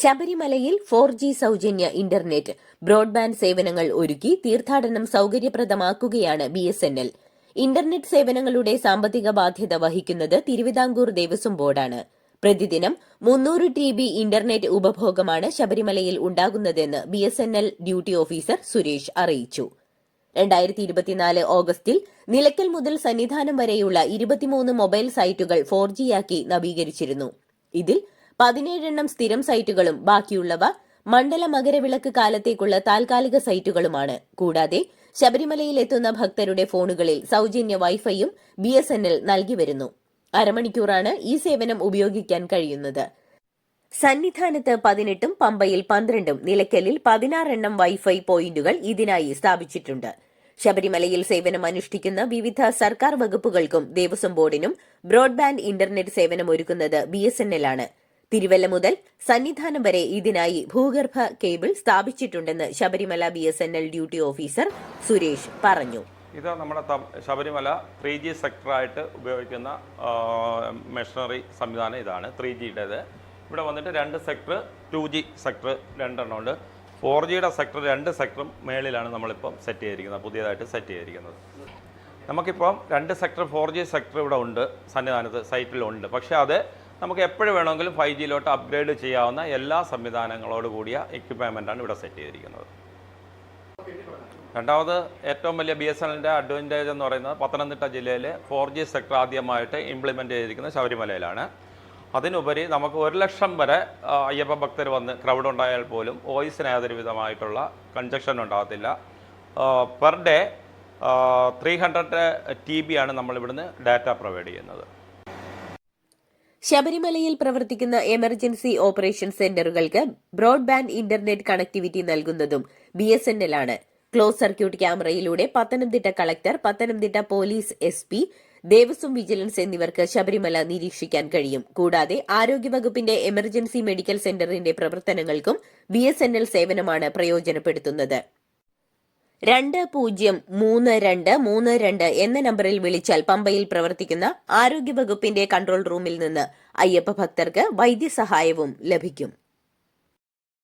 ശബരിമലയിൽ four G സൗജന്യ internet broadband സേവനങ്ങൾ ഒരുക്കി തീർത്ഥാടനം സൗകര്യപ്രദമാക്കുകയാണ് B S N L. Internet സേവനങ്ങളുടെ സാമ്പത്തിക ബാധ്യത വഹിക്കുന്നത് തിരുവിതാംകൂർ ദേവസ്വം ബോർഡാണ്. പ്രതിദിനം മുന്നൂറ് ടി ബി ഇന്റർനെറ്റ് ഉപഭോഗമാണ് ശബരിമലയിൽ ഉണ്ടാകുന്നതെന്ന് B S N L duty officer Suresh അറിയിച്ചു. രണ്ടായിരത്തി ഇരുപത്തിനാല് ഓഗസ്റ്റിൽ നിലയ്ക്കൽ മുതൽ സന്നിധാനം വരെയുള്ള ഇരുപത്തിമൂന്ന് മൊബൈൽ സൈറ്റുകൾ ഫോർ ജിയാക്കി നവീകരിച്ചിരുന്നു. ഇതിൽ പതിനേഴെണ്ണം സ്ഥിരം സൈറ്റുകളും ബാക്കിയുള്ളവ മണ്ഡല മകരവിളക്ക് കാലത്തേക്കുള്ള താൽക്കാലിക സൈറ്റുകളുമാണ്. കൂടാതെ ശബരിമലയിൽ എത്തുന്ന ഭക്തരുടെ ഫോണുകളിൽ സൗജന്യ വൈഫൈയും ബി എസ് എൻ എൽ നൽകി വരുന്നു. അരമണിക്കൂറാണ് ഈ സേവനം ഉപയോഗിക്കാൻ കഴിയുന്നത്. സന്നിധാനത്ത് പതിനെട്ടും പമ്പയിൽ പന്ത്രണ്ടും നിലയ്ക്കലിൽ പതിനാറെണ്ണം വൈഫൈ പോയിന്റുകൾ ഇതിനായി സ്ഥാപിച്ചിട്ടുണ്ട്. ശബരിമലയിൽ സേവനം അനുഷ്ഠിക്കുന്ന വിവിധ സർക്കാർ വകുപ്പുകൾക്കും ദേവസ്വം ബോർഡിനും ബ്രോഡ്ബാൻഡ് ഇന്റർനെറ്റ് സേവനം ഒരുക്കുന്നത് ബി ആണ്. തിരുവല്ല മുതൽ സന്നിധാനം വരെ ഇതിനായി ഭൂഗർഭ cable സ്ഥാപിച്ചിട്ടുണ്ടെന്ന് Sabarimala B S N L duty officer Suresh പറഞ്ഞു. ഇത് നമ്മുടെ ശബരിമല ത്രീ ജി സെക്ടറായിട്ട് ഉപയോഗിക്കുന്ന മെഷീനറി സംവിധാനം ഇതാണ് ത്രീ ജിയുടേത്. ഇവിടെ വന്നിട്ട് രണ്ട് സെക്ടർ ടു ജി സെക്ടർ രണ്ടെണ്ണം ഉണ്ട്. ഫോർ ജിയുടെ സെക്ടർ രണ്ട് സെക്ടറും മേളിലാണ് നമ്മളിപ്പം സെറ്റ് ചെയ്തിരിക്കുന്നത് പുതിയതായിട്ട് സെറ്റ് ചെയ്തിരിക്കുന്നത്. നമുക്കിപ്പം രണ്ട് സെക്ടർ ഫോർ ജി സെക്ടർ ഇവിടെ ഉണ്ട് സന്നിധാനത്ത് സൈറ്റിലുണ്ട്. പക്ഷേ അത് നമുക്ക് എപ്പോഴും വേണമെങ്കിലും ഫൈവ് ജിയിലോട്ട് അപ്ഗ്രേഡ് ചെയ്യാവുന്ന എല്ലാ സംവിധാനങ്ങളോട് കൂടിയ എക്യുപ്മെന്റാണ് ഇവിടെ സെറ്റ് ചെയ്തിരിക്കുന്നത്. രണ്ടാമത് ഏറ്റവും വലിയ ബി എസ് എല്ലിന്റെ അഡ്വാന്റേജ് എന്ന് പറയുന്നത് പത്തനംതിട്ട ജില്ലയിലെ ഫോർ ജി സെക്ടർ ആദ്യമായിട്ട് ഇംപ്ലിമെന്റ് ചെയ്തിരിക്കുന്നത് ശബരിമലയിലാണ്. അതിനുപരി നമുക്ക് ഒരു ലക്ഷം വരെ അയ്യപ്പ ഭക്തർ വന്ന് ക്രൗഡ് ഉണ്ടായാൽ പോലും വോയിസിന് യാതൊരു വിധമായിട്ടുള്ള കൺജക്ഷൻ ഉണ്ടാകത്തില്ല. Per day three hundred T B ആണ് നമ്മളിവിടുന്ന് ഡാറ്റ പ്രൊവൈഡ് ചെയ്യുന്നത്. ശബരിമലയിൽ പ്രവർത്തിക്കുന്ന എമർജൻസി ഓപ്പറേഷൻ സെന്ററുകൾക്ക് ബ്രോഡ്ബാൻഡ് ഇന്റർനെറ്റ് കണക്ടിവിറ്റി നൽകുന്നതും ബി എസ് എൻ എൽ ആണ്. Close circuit ക്യാമറയിലൂടെ Pathanamthitta collector Pathanamthitta police S P Devaswom vigilance എന്നിവർക്ക് ശബരിമല നിരീക്ഷിക്കാൻ കഴിയും. കൂടാതെ ആരോഗ്യവകുപ്പിന്റെ എമർജൻസി മെഡിക്കൽ സെന്ററിന്റെ പ്രവർത്തനങ്ങൾക്കും ബി സേവനമാണ് പ്രയോജനപ്പെടുത്തുന്നത്. രണ്ട് പൂജ്യം മൂന്ന് രണ്ട് മൂന്ന് രണ്ട് എന്ന നമ്പറിൽ വിളിച്ചാൽ പമ്പയിൽ പ്രവർത്തിക്കുന്ന ആരോഗ്യ വകുപ്പിന്റെ കൺട്രോൾ റൂമിൽ നിന്ന് അയ്യപ്പ ഭക്തർക്ക് വൈദ്യസഹായവും ലഭിക്കും.